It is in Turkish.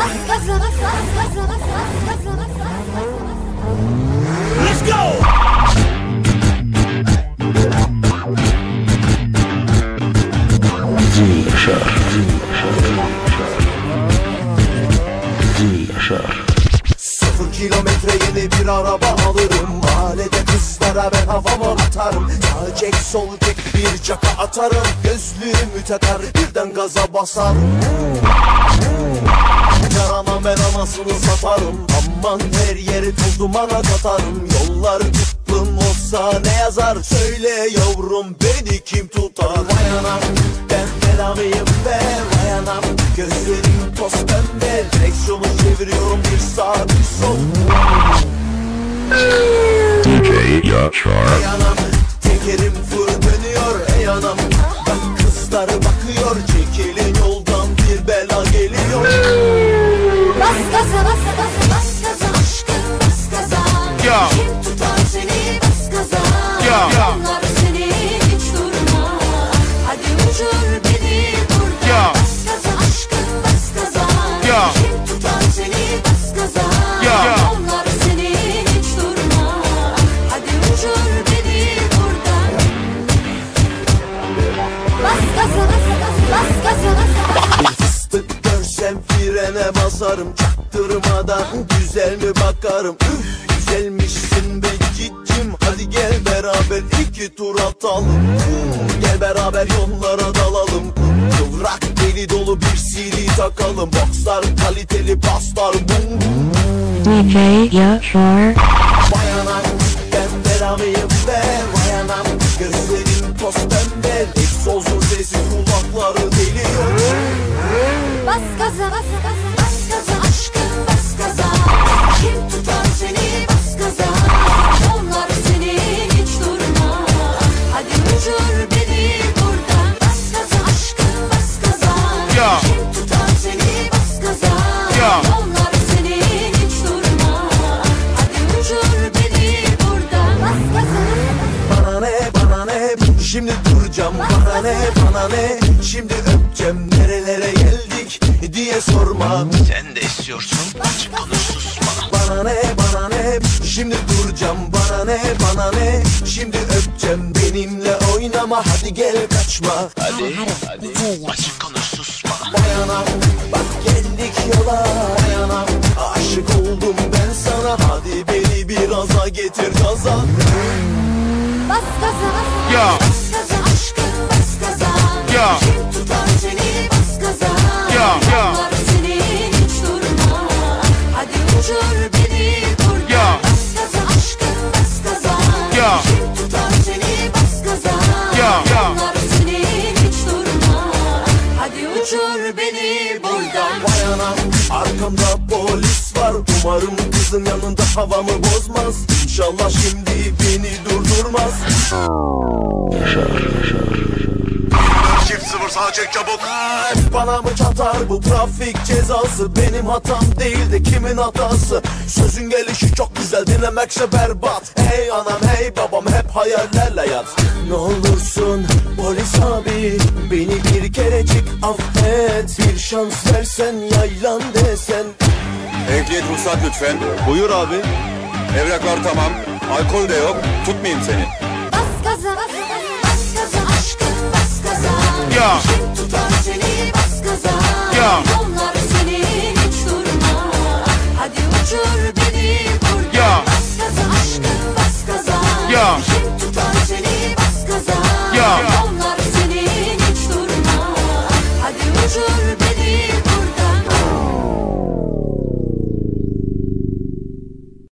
Let's go! Yaşar. Yaşar. Sıfır kilometre yeni bir araba alırım Mahallede kızlara ben havama atarım Sağ çek sol çek bir çaka atarım Gözlüğümü takar birden gaza basarım ben anasını satarım. Aman her yeri toz dumana katarım. Yollar tıklım olsa ne yazar? Söyle yavrum beni kim tutar? Vay anam ben belalıyım be. Vay anam gözlerim toz pembe. Direksiyonu çeviriyorum bir sağ bir sol DJ Yaşar. Ey anam gaza bas bas bas gaza bas Bir fıstık görsem frene basarım. Çaktırmadan güzel mi bakarım? Üf güzelmişsin be cicim. Hadi gel beraber iki tur atalım. Gel beraber yollara dalalım. Kıvrak deli dolu bir CD takalım. Boxlar kaliteli paslar. Bum bum DJ Yaşar. Vay gaza bas gaza aşkım bas gaza Kim tutar seni bas gaza Onlar seni hiç durma. Hadi uçur beni buradan. Bas gaza aşkım bas gaza. Kim tutar seni bas gaza Ya. Onlar seni hiç durma. Hadi uçur beni buradan. Bas gaza Bana ne bana ne? Şimdi duracağım. Bana ne bana ne? Şimdi öpeceğim. Nerelere geldik diye sorma. Sen de istiyorsun. Açık konuş susma. Bana ne bana ne? Şimdi duracağım Bana ne bana ne? Şimdi öpeceğim Benimle oynama. Hadi gel kaçma. Hadi hadi. Açık konuş susma. Vay anam bak geldik yola. Vay anam aşık oldum ben sana. Hadi beni biraz getir gaza. Bas gaza bas uçur beni buradan Ya. Bas gaza aşkım bas gaza. Ya. Kim tutar seni bas gaza. Onlar seni hiç durma. Hadi uçur beni buradan. Vay anam arkamda polis var. Umarım kızın yanında havamı bozmaz. İnşallah şimdi beni durdurmaz sağa çek çabuk. Bana mı çatar bu trafik cezası Benim hatam değil de kimin hatası Sözün gelişi çok güzel dinlemekse berbat Hey anam hey babam hep hayallerle yat Ne olursun polis abi Beni bir kerecik affet Bir şans versen yaylan desen Ehliyet ruhsat lütfen. Buyur abi Evraklar tamam. Alkol de yok. Tutmayayım seni. Bas gaza bas gaza bas gaza Uçur beni